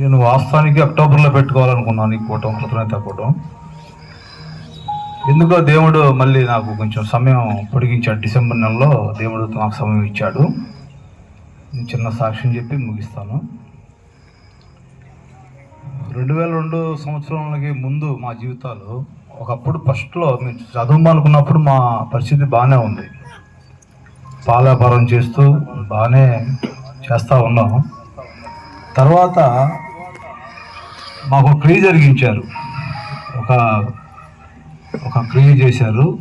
నేను వాస్తవానికి అక్టోబర్లో పెట్టుకోవాలనుకున్నాను ఈ కూటం కృతజ్ఞత కూటం ఎందుకో దేవుడు మళ్ళీ నాకు కొంచెం సమయం పొడిగించాడు. డిసెంబర్ నెలలో దేవుడు నాకు సమయం ఇచ్చాడు. నేను చిన్న సాక్ష్యం చెప్పి ముగిస్తాను. రెండు వేల రెండు సంవత్సరాలకి ముందు మా జీవితాలు ఒకప్పుడు ఫస్ట్లో మేము చదువుమనుకున్నప్పుడు మా పరిస్థితి బాగానే ఉంది. పాల వ్యాపారం చేస్తూ బాగానే చేస్తూ ఉన్నాం తర్వాత మాకు క్రియ జరిగించారు. ఒక ఒక క్రియ చేశారు.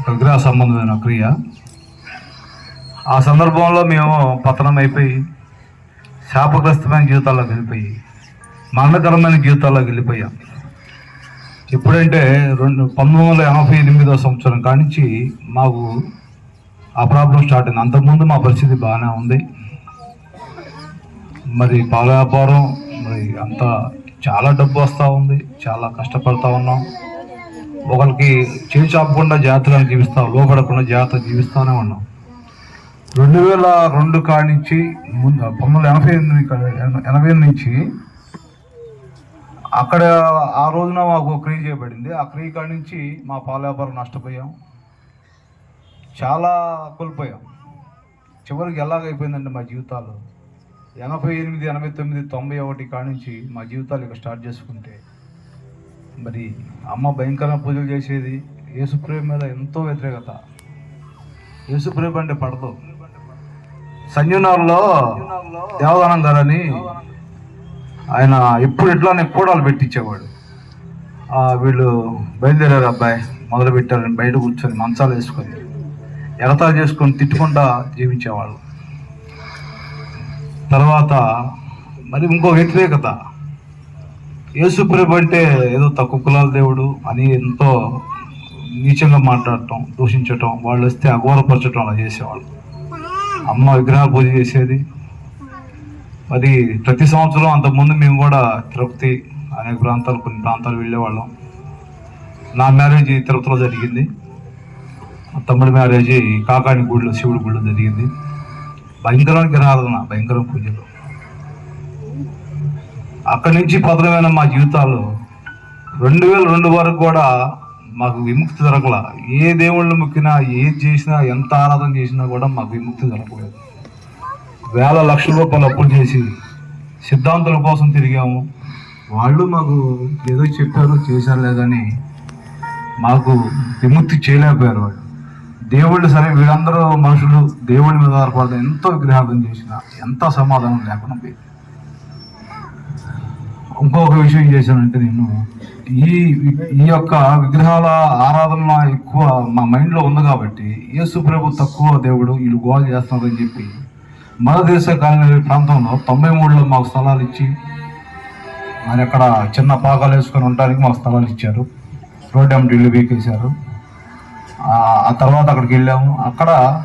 ఒక విగ్రహ సంబంధమైన క్రియ. ఆ సందర్భంలో మేము పతనం అయిపోయి శాపగ్రస్తమైన జీవితాల్లోకి వెళ్ళిపోయి మరణకరమైన జీవితాల్లోకి వెళ్ళిపోయాం. ఎప్పుడంటే రెండు పంతొమ్మిది వందల ఎనభై ఎనిమిదో సంవత్సరం కానించి మాకు ఆ ప్రాబ్లం స్టార్ట్ అయింది. అంతకుముందు మా పరిస్థితి బాగానే ఉంది. మరి పాల వ్యాపారం మరి అంతా చాలా డబ్బు వస్తూ ఉంది చాలా కష్టపడుతూ ఉన్నాం. ఒకరికి చేయి చాపకుండా జాగ్రత్తగా జీవిస్తాం లోపడకుండా జాగ్రత్త జీవిస్తూనే ఉన్నాం. రెండు వేల రెండు కానించి ముందు పంతొమ్మిది ఎనభై ఎనిమిది ఎనభై ఎనిమిది నుంచి అక్కడ ఆ రోజున మాకు క్రియ చేయబడింది. ఆ క్రియ కాడి నుంచి మా పాల వ్యాపారం నష్టపోయాం. చాలా కోల్పోయాం. చివరికి ఎలాగైపోయిందంటే మా జీవితాలు ఎనభై ఎనిమిది ఎనభై తొమ్మిది తొంభై ఒకటి కాడి నుంచి మా జీవితాలు ఇక స్టార్ట్ చేసుకుంటే మరి అమ్మ భయంకర పూజలు చేసేది యేసుప్రేమ మీద ఎంతో వ్యతిరేకత. యేసుప్రేమ అంటే పడదు. సంజనార్లో దేవదానం గారని ఆయన ఎప్పుడు ఇట్లానే కూడాలు పెట్టించేవాడు. వీళ్ళు బయలుదేరారు అబ్బాయి మొదలు పెట్టారని బయట కూర్చొని మంచాలు వేసుకొని ఎగతాలు చేసుకొని తిట్టుకుంటా జీవించేవాళ్ళు. తర్వాత మరి ఇంకో వ్యతిరేకత. యేసుప్రభు అంటే ఏదో తక్కువ కులాల దేవుడు అని ఎంతో నీచంగా మాట్లాడటం దూషించటం వాళ్ళు వస్తే అఘోరపరచటం అలా చేసేవాళ్ళు. అమ్మ విగ్రహ పూజ చేసేది. మరి ప్రతి సంవత్సరం అంతకుముందు మేము కూడా తిరుపతి అనేక ప్రాంతాలు కొన్ని ప్రాంతాలు వెళ్ళేవాళ్ళం. నా మ్యారేజ్ తిరుపతిలో జరిగింది. తమ్ముడి మ్యారేజ్ కాకాని గుడిలో శివుడి గుడిలో జరిగింది. భయంకరానికి గ్రహారాధన భయంకర పూజలు. అక్కడి నుంచి పతనమైన మా జీవితాలు రెండు వేల రెండు వరకు కూడా మాకు విముక్తి దొరకల ఏ దేవుళ్ళు మొక్కినా ఏది చేసినా ఎంత ఆరాధన చేసినా కూడా మాకు విముక్తి దొరకలేదు వేల లక్షల రూపాయలు అప్పులు చేసి సిద్ధాంతాల కోసం తిరిగాము. వాళ్ళు మాకు ఏదో చెప్పారు చేశారు లేదని మాకు విముక్తి చేయలేకపోయారు వాళ్ళు. దేవుళ్ళు సరే వీళ్ళందరూ మనుషులు దేవుడి మీద ఆధారపడదు ఎంతో విగ్రహార్థం చేసిన ఎంత సమాధానం లేకుండా పోయింది. ఇంకొక విషయం చేశానంటే నేను ఈ ఈ యొక్క విగ్రహాల ఆరాధన ఎక్కువ మా మైండ్లో ఉంది కాబట్టి యేసు ప్రభు తక్కువ దేవుడు వీళ్ళు గోల్ చేస్తున్నారని చెప్పి మన దేశ కాలనీ ప్రాంతంలో తొంభై మూడులో మాకు స్థలాలు ఇచ్చి మరి అక్కడ చిన్న పాకాలు వేసుకొని ఉండడానికి మాకు స్థలాలు ఇచ్చారు రోడ్ ఎం ఢిల్లీ వేసేశారు ఆ తర్వాత అక్కడికి వెళ్ళాము. అక్కడ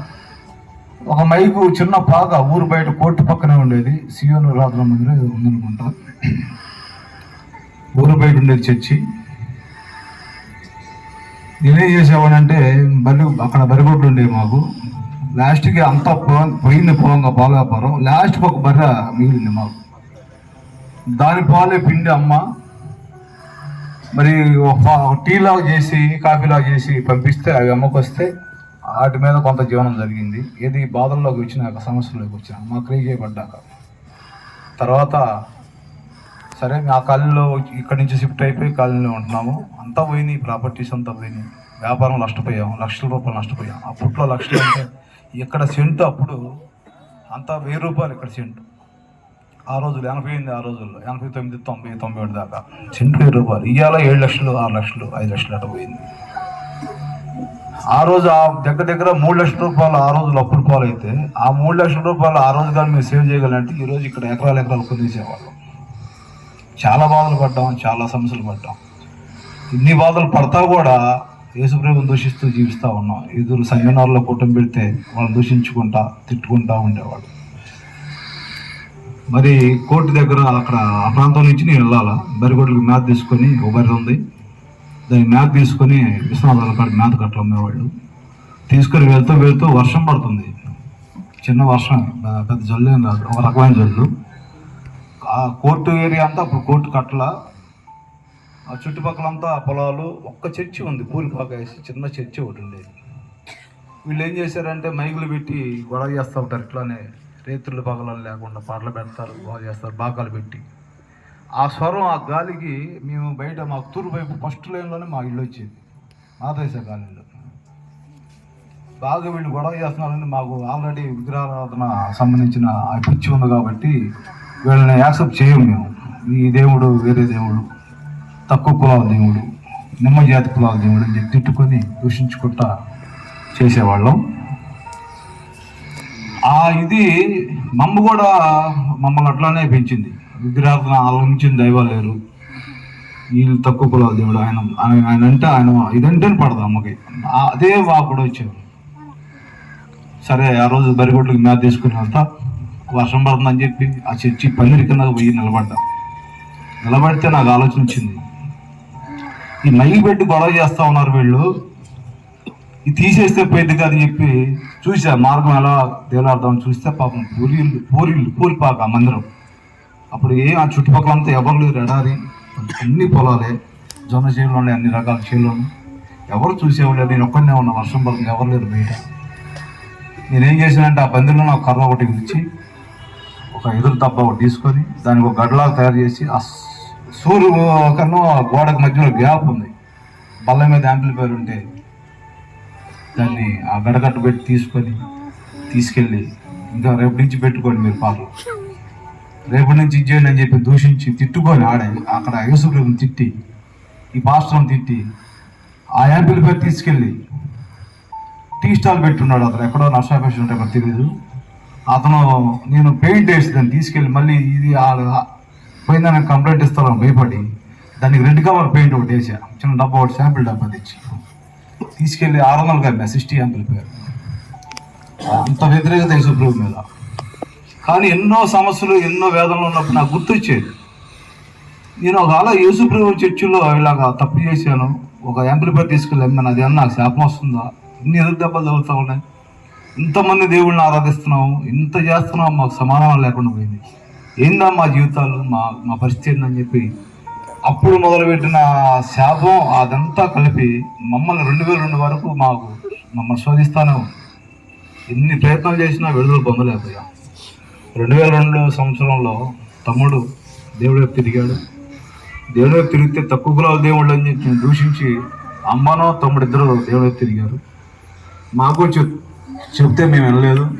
ఒక మైకు చిన్న పాక ఊరు బయట కోర్టు పక్కనే ఉండేది. సియోను రాత్ర మందిరం ఉందనుకుంటా. ఊరు బయట ఉండేది చర్చి. నేనేం చేసేవాడంటే బరి అక్కడ బరిగొడ్లు ఉండేవి మాకు. లాస్ట్కి అంతా పో- పోయింది పోంగా పాల వ్యాపారం. లాస్ట్కి ఒక బర్రె మిగిలింది మాకు. దాని పాలే పిండి అమ్మ. మరి టీ లాగా చేసి కాఫీ లాగా చేసి పంపిస్తే అవి అమ్మకు వస్తే వాటి మీద కొంత జీవనం జరిగింది. ఏది బాధల్లోకి వచ్చినాక సమస్యల్లోకి వచ్చిన మా క్రియ చేయబడ్డాక తర్వాత సరే ఆ కాలనీలో ఇక్కడి నుంచి షిఫ్ట్ అయిపోయి కాలనీలో ఉంటున్నాము. అంతా పోయినాయి ప్రాపర్టీస్ అంతా పోయినాయి వ్యాపారం నష్టపోయాం లక్షల రూపాయలు నష్టపోయాం అప్పట్లో లక్షలు అంటే ఇక్కడ సెంటు అప్పుడు అంతా వెయ్యి రూపాయలు ఇక్కడ సెంటు. ఆ రోజులు ఎనభై ఎనిమిది ఆ రోజుల్లో ఎనభై తొమ్మిది తొంభై తొంభై ఒకటి దాకా. సెంటు రూపాయలు. ఇవాళ ఏడు లక్షలు ఆరు లక్షలు ఐదు లక్షలు అట్లా పోయింది. ఆ రోజు ఆ దగ్గర దగ్గర మూడు లక్షల రూపాయలు ఆ రోజులు అప్పుడు పాలైతే ఆ మూడు లక్షల రూపాయలు ఆ రోజు కానీ మేము సేవ్ చేయగలంటే ఈరోజు ఇక్కడ ఎకరాలు ఎకరాలు కొనేసేవాళ్ళం. చాలా బాధలు పడ్డాం చాలా సమస్యలు పడ్డాం. ఇన్ని బాధలు పడతా కూడా యేసుప్రేమను దూషిస్తూ జీవిస్తూ ఉన్నాం. ఎదురు సంగనారులో కుటుంబం పెడితే వాళ్ళని దూషించుకుంటా తిట్టుకుంటా ఉండేవాళ్ళు. మరి కోర్టు దగ్గర అక్కడ ఆ ప్రాంతం నుంచి నేను వెళ్ళాలా? బరిగొడ్లకు మ్యాథ్ తీసుకొని ఒక బర్రె ఉంది. దాన్ని మ్యాథ్ తీసుకొని విశ్వనాథాల కాడ మ్యాథ్ కట్టలు తీసుకొని వెళ్తూ వెళ్తూ వర్షం పడుతుంది. చిన్న వర్షం పెద్ద జల్లు రాదు. ఒక రకమైన జల్లు. ఆ కోర్టు ఏరియా అంతా అప్పుడు కోర్టు కట్టల. ఆ చుట్టుపక్కలంతా పొలాలు ఒక్క చర్చి ఉంది. పూలు వేసి చిన్న చర్చి ఒకటి ఉండేది. వీళ్ళు ఏం చేశారంటే మైకులు పెట్టి గొడవ చేస్తూ ఉంటారు ఇట్లానే. రేతులు పగలాలు లేకుండా పాటలు పెడతారు బాగా చేస్తారు బాకాలు పెట్టి. ఆ స్వరం ఆ గాలికి మేము బయట మాకు తూర్పు వైపు ఫస్ట్ లైన్లోనే మా ఇల్లు వచ్చేది. మాదేశ కాలంలో బాగా వీళ్ళు గొడవ చేస్తున్నారని మాకు ఆల్రెడీ విగ్రహారాధన సంబంధించిన ఆ పిచ్చి ఉంది కాబట్టి వీళ్ళని యాక్సెప్ట్ చేయము మేము. ఈ దేవుడు వేరే దేవుడు తక్కువ కులాల దేవుడు నిమ్మ జాతి కులాల దేవుడు అని చెప్పి తిట్టుకొని దూషించుకుంటా చేసేవాళ్ళం. ఆ ఇది మమ్మ కూడా మమ్మల్ని అట్లానే పెంచింది. విగ్రహార్థన ఆలోచించిన దైవాలు లేరు వీళ్ళు తక్కువ కులాల దేవుడు ఆయన ఆయన ఆయన అంటే ఆయన ఇదంటే పడదు అమ్మకి. అదే వాకుడు వచ్చారు సరే ఆ రోజు బరిగొడ్లకు మేత తీసుకుని వెళ్తా. వర్షం పడుతుందని చెప్పి ఆ చర్చి పందిరి కింద పోయి నిలబడ్డా. నిలబడితే నాకు ఆలోచన వచ్చింది. ఈ మైకి పెట్టి గొడవ చేస్తా ఉన్నారు వీళ్ళు. ఇది తీసేస్తే పోయింది కాదని చెప్పి చూసా మార్గం ఎలా తేలాడదామని చూస్తే పాపం పూరిళ్ళు పూరిళ్ళు పూరిపాక ఆ మందిరం. అప్పుడు ఏ ఆ చుట్టుపక్కలంతా ఎవరు లేరు ఎడారి అన్ని పొలాలే జొన్న చేలు ఉన్నాయి అన్ని రకాల చేలు ఉన్నాయి. ఎవరు చూసేవాళ్ళు నేను ఒక్కడనే ఉన్నా వర్షం పడుతుంది ఎవరు లేరు బయట. నేనేం చేశానంటే ఆ పందిరిలో నాకు కర్ర ఒకటి ఇచ్చి ఒక ఎదురు తప్ప ఒకటి తీసుకొని దానికి ఒక గడ్డలాగా తయారు చేసి ఆ సూర్యు కన్నా ఆ గోడకు మధ్యలో గ్యాప్ ఉంది. బల్ల మీద యాంప్లిఫైర్ ఉంటే దాన్ని ఆ గడగట్టు పెట్టి తీసుకొని తీసుకెళ్ళి ఇంకా రేపు నుంచి పెట్టుకోండి మీరు పాటలు రేపటి నుంచి ఇచ్చేయండి అని చెప్పి దూషించి తిట్టుకొని ఆడ అక్కడ యేసుప్రభుని తిట్టి ఈ పాస్టర్ని తిట్టి ఆ యాంప్లిఫైర్ తీసుకెళ్ళి టీ స్టాల్ పెట్టున్నాడు అతను. ఎక్కడో నష్టాపేషన్ ఉంటే నాకు తెలియదు అతను నేను పెయింట్ వేసి దాన్ని తీసుకెళ్ళి మళ్ళీ ఇది పోయిందని కంప్లైంట్ ఇస్తాను భయపడి దానికి రెడ్ కలర్ పెయింట్ ఒకటి వేసా. చిన్న డబ్బా ఒకటి శాంపిల్ డబ్బా తెచ్చి. తీసుకెళ్ళి ఆరు వందలు అమ్మా సిక్స్టీ యాంపిల్ పేరు అంత వ్యతిరేకత యేసుప్రభు మీద. కానీ ఎన్నో సమస్యలు ఎన్నో వేదనలు ఉన్నప్పుడు నాకు గుర్తొచ్చేది. నేను ఒక అలా యేసుప్రభు చర్చిలో ఇలాగ తప్పు చేశాను ఒక యాంప్లిఫైర్ తీసుకెళ్ళి నాది అది అన్న నాకు శాపం వస్తుందా? ఇన్ని ఎదురు దెబ్బలు తగులుతా ఉన్నాయి. ఇంతమంది దేవుళ్ళని ఆరాధిస్తున్నాము ఇంత చేస్తున్నాం మాకు సమాధానం లేకుండా పోయింది. ఏందా మా జీవితాలు మా మా పరిస్థితి ఏందని చెప్పి అప్పుడు మొదలుపెట్టిన శాపం అదంతా కలిపి మమ్మల్ని రెండు వేల రెండు వరకు మాకు మమ్మల్ని శోధిస్తాను ఎన్ని ప్రయత్నాలు చేసినా విడుదల పొందలేకపోయా. రెండు వేల రెండు సంవత్సరంలో తమ్ముడు దేవుడి వైపు తిరిగాడు. దేవుడి వైపు తిరిగితే తక్కువ కులాల దేవుళ్ళు అని చెప్పి దూషించి అమ్మనో తమ్ముడు ఇద్దరు దేవుడి వైపు తిరిగారు. మాకు చెప్ చెప్తే మేము వినలేదు.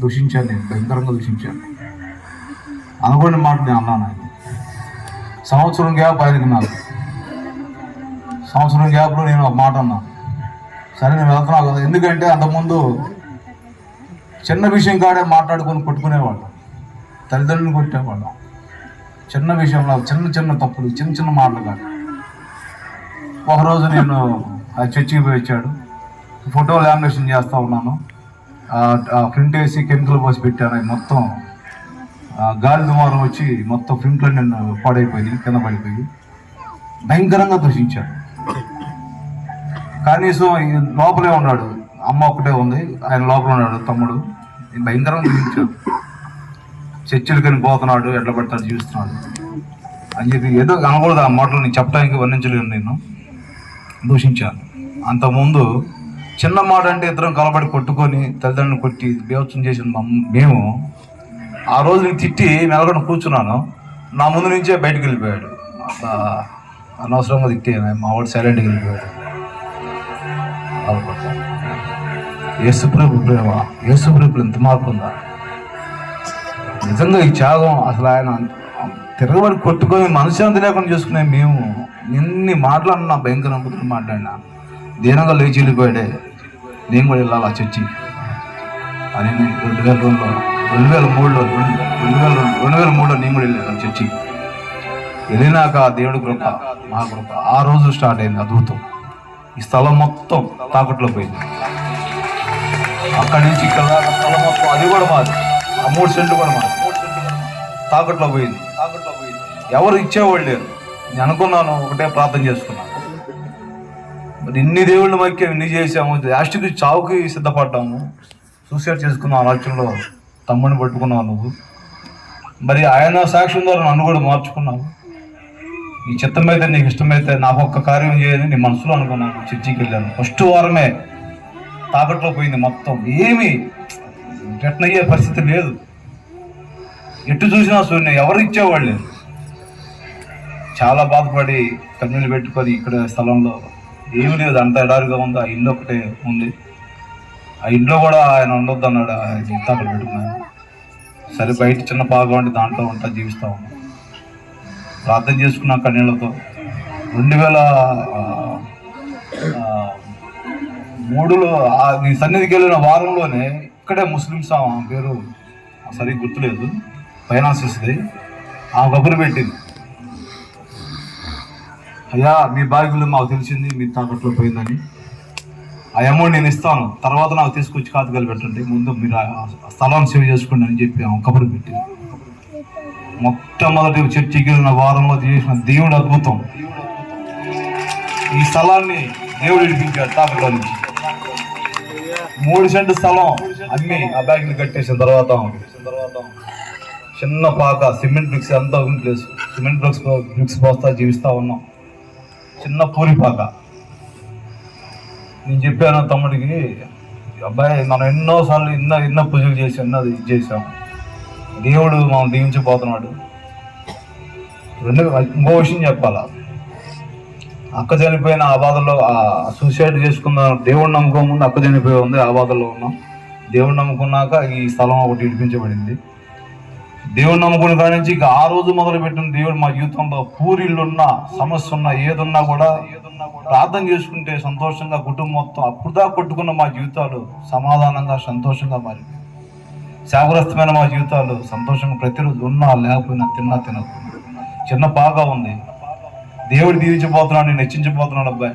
దూషించాను నేను భయంకరంగా దూషించాను. అనుకోని మాట నేను అన్నాను ఆయన. సంవత్సరం గ్యాప్ ఆయనకి నాకు సంవత్సరం గ్యాప్లో నేను ఒక మాట అన్నాను సరే నేను వెళ్తున్నాను కదా. ఎందుకంటే అంతకుముందు చిన్న విషయం కాడే మాట్లాడుకొని కొట్టుకునేవాళ్ళం. తల్లిదండ్రులను కొట్టేవాళ్ళం. చిన్న విషయంలో చిన్న చిన్న తప్పులు చిన్న చిన్న మాటలు కాదు. ఒకరోజు నేను ఆ చర్చికి పోయి వచ్చాడు. ఫోటో లామినేషన్ చేస్తూ ఉన్నాను. ఆ ప్రింట్ వేసి కెమికల్ పోసి పెట్టాను. అది మొత్తం గాలి దుమారం వచ్చి మొత్తం ఫ్రింట్లో నేను పాడైపోయింది కింద పడిపోయి భయంకరంగా దూషించాడు కనీసం లోపలే ఉన్నాడు. అమ్మ ఒక్కటే ఉంది ఆయన లోపల ఉన్నాడు తమ్ముడు. నేను భయంకరంగా దూషించాడు చర్చలు కని పోతున్నాడు ఎట్లా పడతాడు జీవిస్తున్నాడు. అని చెప్పి ఏదో అనకూడదు ఆ మాటలు నేను చెప్పడానికి వర్ణించలేను నేను. దూషించాను అంతకుముందు చిన్న మాట అంటే ఇద్దరం కలబడి కొట్టుకొని తల్లిదండ్రులు కొట్టి బేవత్సం చేసిన మేము ఆ రోజు నేను తిట్టి మెలగడ కూర్చున్నాను. నా ముందు నుంచే బయటకు వెళ్ళిపోయాడు. అనవసరంగా తిట్టి మా వాడు సైలెంట్కి వెళ్ళిపోయాడు. యేసుప్రభు ప్రేమ యేసుప్రభు ఎంత మార్పు ఉందా? నిజంగా ఈ త్యాగం అసలు ఆయన తిరగబడి కొట్టుకొని మనశ్శాంతి లేకుండా చూసుకునే మేము ఎన్ని మాట్లాడినా భయంకర బుద్ధులు మాట్లాడినా. దీనంగా లేచి వెళ్ళిపోయాడే. నేను కూడా వెళ్ళాలి ఆ చర్చి అని నేను రెండు వేల రోజుల్లో రెండు వేల మూడులో రెండు వేల రెండు వేల మూడులో నేను కూడా వెళ్ళాను చర్చి వెళ్ళినాక దేవుడి కృప మా కృప ఆ రోజు స్టార్ట్ అయింది అద్భుతం. ఈ స్థలం మొత్తం తాకట్లో పోయింది. అక్కడి నుంచి ఇక్కడ దాకా స్థలం మొత్తం అది కూడా మాది. ఆ మూడు సెంట్లు కూడా మాది. తాకట్లో పోయింది. తాకట్లో పోయింది ఎవరు ఇచ్చేవాళ్ళు లేరు. నేను అనుకున్నాను ఒకటే ప్రార్థన చేసుకున్నాను మరి ఇన్ని దేవుళ్ళు మధ్య ఇన్ని చేసాము లాస్ట్కి చావుకి సిద్ధపడ్డాము. సూసైడ్ చేసుకున్నాం ఆలోచనలో తమ్ముడిని పట్టుకున్నావు నువ్వు. మరి ఆయన సాక్ష్యం ద్వారా నన్ను కూడా మార్చుకున్నావు. నీ చిత్తమైతే నీకు ఇష్టమైతే నాకు ఒక్క కార్యం చేయని నీ మనసులో అనుకున్నాను చర్చికి వెళ్ళాను. ఫస్ట్ వారమే తాకట్లో పోయింది మొత్తం. ఏమి రిటర్న్ అయ్యే పరిస్థితి లేదు. ఎటు చూసినా సూర్యుని ఎవరు ఇచ్చేవాళ్ళు చాలా బాధపడి కన్నీళ్ళు పెట్టుకొని ఇక్కడ స్థలంలో ఏమీ లేదు అంత ఎడారిగా ఉంది? ఆ ఇల్లు ఒకటే ఉంది. ఆ ఇంట్లో కూడా ఆయన ఉండొద్దు అన్నాడు. ఆయన జీవితం అక్కడ పెట్టుకున్నాను సరే బయట చిన్న భాగం ఉండి దాంట్లో ఉంటా జీవిస్తా ఉన్నాను ప్రార్థన చేసుకున్న కన్నీళ్ళతో రెండు వేల మూడులో నీ సన్నిధికి వెళ్ళిన వారంలోనే ఇక్కడే ముస్లిమ్స్ ఆమె పేరు సరిగ్గా గుర్తులేదు. ఫైనాన్సెస్ది ఆమె కబురు పెట్టింది. అయ్యా మీ బాగులు మాకు తెలిసింది మీ తాకట్లో పోయిందని. ఆ అమౌంట్ నేను ఇస్తాను. తర్వాత నాకు తీసుకొచ్చి కాతుకలు పెట్టండి. ముందు మీరు ఆ స్థలాన్ని సేవ్ చేసుకోండి అని చెప్పి ఆమె కబురు పెట్టి మొట్టమొదటి చర్చికి వెళ్ళిన వారంలో చేసిన దేవుడు అద్భుతం. ఈ స్థలాన్ని దేవుడు ఇడిపించాడు తాకట్లో నుంచి. మూడు సెంటు స్థలం అన్ని ఆ బ్యాగ్ని కట్టేసిన తర్వాత చిన్న పాక సిమెంట్ బ్రిక్స్ అంతా ఉంది ప్లేస్. సిమెంట్ బ్రిక్స్ బ్రిక్స్ పోస్తా జీవిస్తా ఉన్నాం. చిన్న పూరి పాక. నేను చెప్పాను తమ్ముడికి అబ్బాయి మనం ఎన్నోసార్లు ఎన్నో ఎన్నో పూజలు చేసి ఎన్నో ఇది చేసాం దేవుడు మనం దీవించిపోతున్నాడు. రెండు ఇంకో విషయం చెప్పాలా? అక్క చనిపోయిన ఆ బాధలో ఆ సూసైడ్ చేసుకున్న దేవుడు నమ్మకం ముందు అక్క చనిపోయి ఉంది ఆ బాధలో ఉన్నాం. దేవుడు నమ్ముకున్నాక ఈ స్థలం ఒకటి ఇడిపించబడింది. దేవుడు నమ్ముకున్న కాడి నుంచి ఇక ఆ రోజు మొదలు పెట్టిన దేవుడు మా జీవితంలో పూరిళ్ళున్నా సమస్య ఉన్నా ఏదున్నా కూడా ప్రార్థన చేసుకుంటే సంతోషంగా కుటుంబం మొత్తం అప్పుడుదా కొట్టుకున్న మా జీవితాలు సమాధానంగా సంతోషంగా మారి శాపగ్రస్తమైన మా జీవితాలు సంతోషంగా ప్రతిరోజు ఉన్నా లేకపోయినా తిన్నా తినకపోయినా చిన్న పాగా ఉంది. దేవుడు దీవించబోతున్నాడు నేను హెచ్చించబోతున్నాడు అబ్బాయి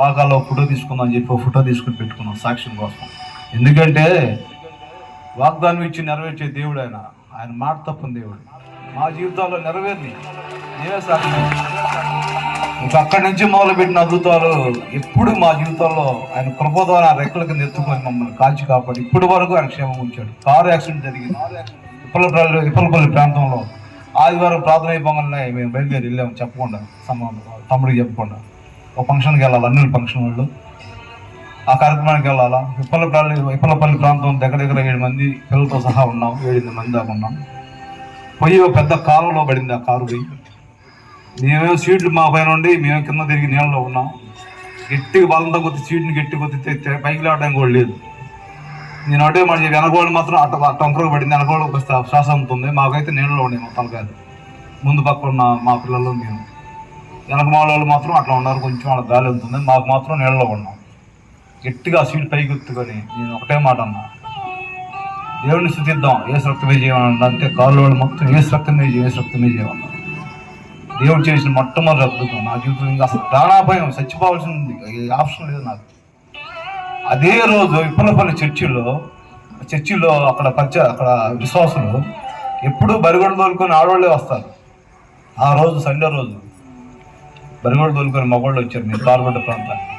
పాకాలో ఫోటో తీసుకుందాం అని చెప్పి ఫోటో తీసుకుని పెట్టుకున్నాం సాక్ష్యం కోసం. ఎందుకంటే వాగ్దానం ఇచ్చి నెరవేర్చే దేవుడు ఆయన. ఆయన మాట తప్పని దేవుడు. మా జీవితాల్లో నెరవేరింది నేనే సాక్షి ఇంకా అక్కడి నుంచి మొదలుపెట్టిన అద్భుతాలు ఎప్పుడు మా జీవితంలో ఆయన కృప ద్వారా రెక్కల కింద ఎత్తుకొని మమ్మల్ని కాల్చి కాపాడి ఇప్పటి వరకు ఆయన క్షేమం ఉంచాడు. కారు యాక్సిడెంట్ జరిగింది. ఇప్పలపల్లి ఇప్పలపల్లి ప్రాంతంలో ఆదివారం ప్రార్థన అయిపోగానే మేము బయలుదేరి వెళ్ళాము. చెప్పకుండా సంబంధం తమ్ముడికి చెప్పకుండా. ఒక ఫంక్షన్కి వెళ్ళాలి అన్ని ఫంక్షన్ వాళ్ళు. ఆ కార్యక్రమానికి వెళ్ళాలా? విప్పలపల్లి ఇప్పలపల్లి ప్రాంతం దగ్గర దగ్గర ఏడు మంది పిల్లలతో సహా ఉన్నాం. ఏడెనిమిది మంది దాకా ఉన్నాం. పోయి ఒక పెద్ద కాలువలో పడింది ఆ కారు పోయి. మేమేమో సీట్లు మా పైన ఉండి మేము కింద తిరిగి నీళ్ళలో ఉన్నాం. గట్టిగా బలంతో కొద్ది సీట్ని గట్టి కొద్ది పైకి లేవడానికి కూడా లేదు. నేను అంటే మన వెనకోళ్ళు మాత్రం అట్ట టొంకరకు పడింది. వెనకోళ్ళు ఒక శ్వాస ఉంటుంది మాకైతే నీళ్ళలో ఉండే మొత్తం కాదు. ముందు పక్క ఉన్న మా పిల్లలు మేము. వెనక మా వాళ్ళు మాత్రం అట్లా ఉన్నారు. కొంచెం వాళ్ళ గాలి ఉంటుంది మాకు మాత్రం నీళ్ళలో ఉన్నాం. గట్టిగా సీట్ పైకి నేను ఒకటే మాట అన్నా. దేవుడిని స్థుతిద్దాం ఏ రక్తమే చేయమన్నా అంటే కాళ్ళు వాళ్ళు మొత్తం ఏ రక్తమే ఏ రక్తమే చేయమన్నారు దేవుడు చేసిన మొట్టమొదటి అద్భుతం. నా జీవితంలో ఇంకా అసలు ప్రాణాభయం చచ్చిపోవాల్సింది ఈ ఆప్షన్ లేదు నాకు. అదే రోజు ఇప్పలపల్లి చర్చిలో చర్చిలో అక్కడ పచ్చ అక్కడ విశ్వాసులు ఎప్పుడూ బరిగొడ తోలుకొని ఆడవాళ్ళే వస్తారు. ఆ రోజు సండే రోజు బరిగొడ తోలుకొని మగవాళ్ళు వచ్చారు. మీరు కారుగొడ్డ ప్రాంతానికి.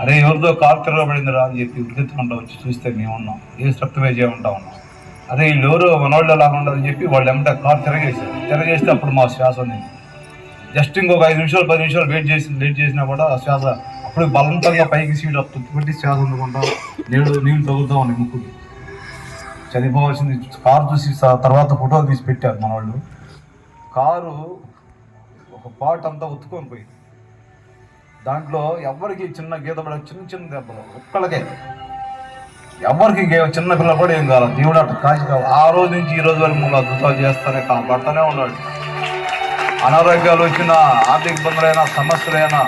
అరే ఎవరిదో కారు తిరగబడిందిరా అని చెప్పి ఉరికెత్తుకుంటా వచ్చి చూస్తే మేము ఉన్నాం. ఏ రక్తమే చేయమంటా ఉన్నాం. అరే వీళ్ళు ఎవరు మనవాళ్ళు లాగా ఉండాలని చెప్పి వాళ్ళు ఏమంటే కారు తిరగేసారు తిరగేస్తే అప్పుడు మా శ్వాస ఉంది. జస్ట్ ఇంకొక ఐదు నిమిషాలు పది నిమిషాలు వెయిట్ చేసి లేట్ చేసినా కూడా ఆ శ్వాస అప్పుడు బలవంతంగా పైకి సీట్ పెట్టి శ్వాస ఉండకుండా నీళ్ళు నీళ్ళు తగులుతా ఉన్నాయి ముక్కుకి. చనిపోవాల్సింది కారు చూసి తర్వాత ఫోటోలు తీసి పెట్టారు మన వాళ్ళు కారు ఒక పాట అంతా ఉత్తుకొని పోయింది. దాంట్లో ఎవరికి చిన్న గీత పడ చిన్న చిన్న దెబ్బలు ఒక్కళ్ళకే. ఎవరికి చిన్న పిల్ల కూడా ఏం కావాలి దేవుడు అట్లా కాశీ కావాలి ఆ రోజు నుంచి ఈ రోజు వరకు మూడు అద్భుతాలు చేస్తానే కాపాడుతూనే ఉన్నాడు. అనారోగ్యాలు వచ్చినా ఆర్థిక ఇబ్బందులైనా సమస్యలైనా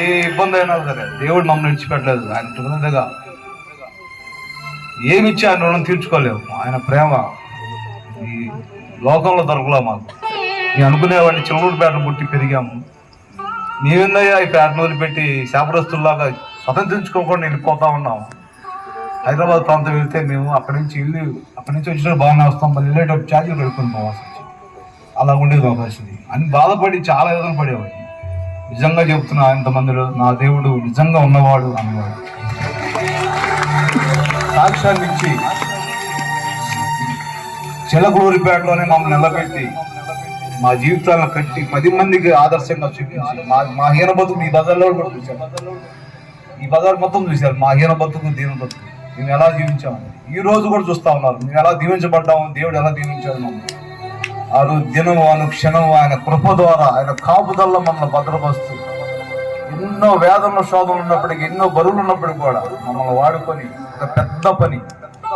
ఏ ఇబ్బంది అయినా సరే దేవుడు మమ్మల్ని విడిచిపెట్టలేదు. ఆయన కృతజ్ఞతగా ఏమిచ్చి ఆయన రుణం తీర్చుకోలేము ఆయన ప్రేమ ఈ లోకంలో దొరకలే మాకు. నేను అనుకునేవాడిని పేట పుట్టి పెరిగాము. మేమేందయ్యా ఈ పేటను వదిలిపెట్టి శాపరస్తుల్లాగా స్వతంత్రించుకోకుండా వెళ్ళిపోతా ఉన్నాం. హైదరాబాద్ ప్రాంతం వెళ్తే మేము అక్కడి నుంచి వెళ్ళి అక్కడి నుంచి వచ్చిన బాగానే వస్తాం. మళ్ళీ వెళ్ళేటప్పుడు ఛార్జీలు కడుక్కొని పోవాల్సి వచ్చింది. అలా ఉండేది అవకాశం అని బాధపడి చాలా విధంగా పడేవాడిని. నిజంగా చెబుతున్నా ఇంతమందిలో నా దేవుడు నిజంగా ఉన్నవాడు అన్నవాడు సాక్ష్యాన్ని ఇచ్చి మమ్మల్ని నిలబెట్టి మా జీవితాలను కట్టి పది మందికి ఆదర్శంగా చూపించి మా మా హీన బతుకు ఈ బజార్లో కూడా చూశారు. ఈ బజార్ మొత్తం చూశారు. మా హీన బతుకు దీన బతుకు. మేము ఎలా జీవించాము ఈ రోజు కూడా చూస్తా ఉన్నారు. మేము ఎలా దీవించబడ్డాము దేవుడు ఎలా దీవించాడు మమ్మల్ని ఆ రోజు దినం అను క్షణం ఆయన కృప ద్వారా ఆయన కాపుదల్లో మమ్మల్ని భద్రపరుస్తూ ఎన్నో వేదనలు శోధనలు ఉన్నప్పటికీ ఎన్నో బరువులు ఉన్నప్పటికీ కూడా మమ్మల్ని వాడుకొని ఒక పెద్ద పని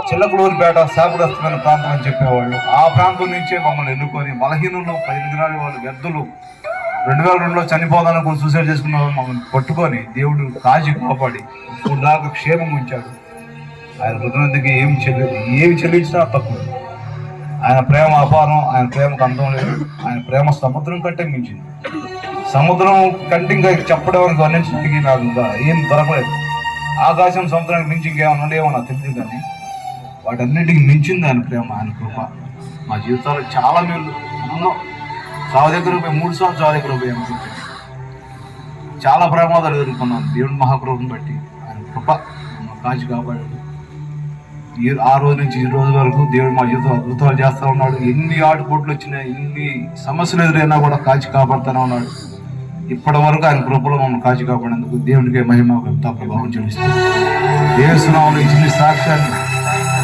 చిల్లకలూరిపేట శాపగ్రస్తమైన ప్రాంతం అని చెప్పేవాళ్ళు. ఆ ప్రాంతం నుంచే మమ్మల్ని ఎన్నుకొని బలహీనులు పదిహేను వాళ్ళు వ్యర్థులు రెండు వేల రెండులో చనిపోదాన్ని కొన్ని సూసైడ్ చేసుకున్న వాళ్ళు మమ్మల్ని పట్టుకొని దేవుడు కాజీ కాపాడి ఇప్పుడు దాకా క్షేమం ఉంచాడు. ఆయన కృతజ్ఞతకి ఏమి చెల్లి ఏమి చెల్లించినా తక్కువ. ఆయన ప్రేమ అపారం ఆయన ప్రేమకు అందం లేదు. ఆయన ప్రేమ సముద్రం కంటే మించింది. సముద్రం కంటే ఇంకా చెప్పడానికి వర్ణించడానికి నాకు ఇంకా ఏం దొరకలేదు. ఆకాశం సముద్రానికి మించి ఇంకేమైనా ఉండేమో నాకు తెలియదు కానీ వాటన్నిటికి మించింది ఆయన ప్రేమ ఆయన కృప. మా జీవితంలో చాలా మేలు. ఎన్నో చావు దగ్గర పోయి మూడు సార్లు చావు దగ్గర పోయాము చాలా ప్రమాదాలు ఎదుర్కొన్నాను దేవుడి మహాప్రభుని బట్టి ఆయన కృప కాచి కాపాడాడు. ఈ ఆ రోజు నుంచి ఈ రోజు వరకు దేవుడు మా జీవితం అద్భుతాలు చేస్తూ ఉన్నాడు. ఎన్ని ఆటుపోట్లు వచ్చినా ఎన్ని సమస్యలు ఎదురైనా కూడా కాచి కాపాడుతూనే ఉన్నాడు. ఇప్పటి వరకు ఆయన కృపలో మమ్మల్ని కాచి కాపాడేందుకు దేవుడికి మహిమ ఎంత ప్రభావం చెల్లిస్తాం దేవస్నామంలో ఇచ్చిన సాక్ష్యాన్ని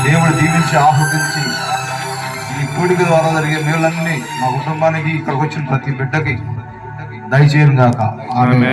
దేవుడు దీవించి ఆహ్వానించి ఈ కూడిక ద్వారా జరిగే మేలన్నీ మా కుటుంబానికి ఇక్కడికి వచ్చిన ప్రతి బిడ్డకి దయచేయను గాక ఆమె